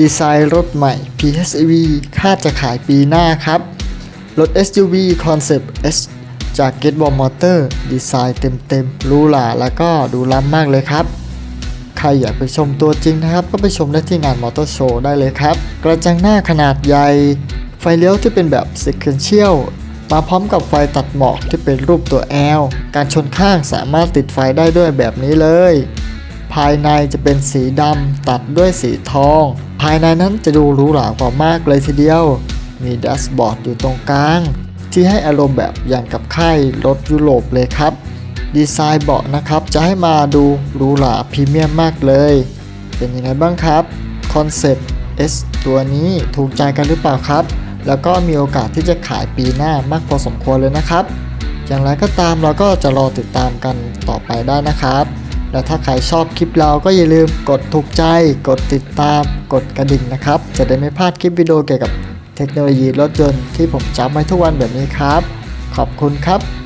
ดีไซน์รถใหม่ PHEV คาดจะขายปีหน้าครับ รถ SUV Concept S จาก g e t b o m Motor ดีไซน์เต็มๆรูหราแล้วก็ดูล้ำมากเลยครับ ใครอยากไปชมตัวจริงนะครับ ก็ไปชมได้ที่งานมอเตอร์โชว์ได้เลยครับ กระจังหน้าขนาดใหญ่ ไฟเลี้ยวที่เป็นแบบ sequential มาพร้อมกับไฟตัดหมอกที่เป็นรูปตัว L การชนข้างสามารถติดไฟได้ด้วยแบบนี้เลย ภายในจะเป็นสีดำตัดด้วยสีทอง ภายในนั้นจะดูหรูหรากว่ามากเลยทีเดียว มีแดชบอร์ดอยู่ตรงกลาง ที่ให้อารมณ์แบบอย่างกับค่ายรถยุโรปเลยครับ ดีไซน์เบาะนะครับจะให้มาดูหรูหราพรีเมียมมากเลย เป็นยังไงบ้างครับคอนเซปต์ S ตัวนี้ถูกใจกันหรือเปล่าครับ แล้วก็มีโอกาสที่จะขายปีหน้ามากพอสมควรเลยนะครับ อย่างไรก็ตามเราก็จะรอติดตามกันต่อไปได้นะครับ และถ้าใครชอบคลิปเราก็อย่าลืมกดถูกใจ กดติดตาม กดกระดิ่งนะครับ จะได้ไม่พลาดคลิปวิดีโอเกี่ยวกับเทคโนโลยีรถยนต์ที่ผมจำไว้ทุกวันแบบนี้ครับ ขอบคุณครับ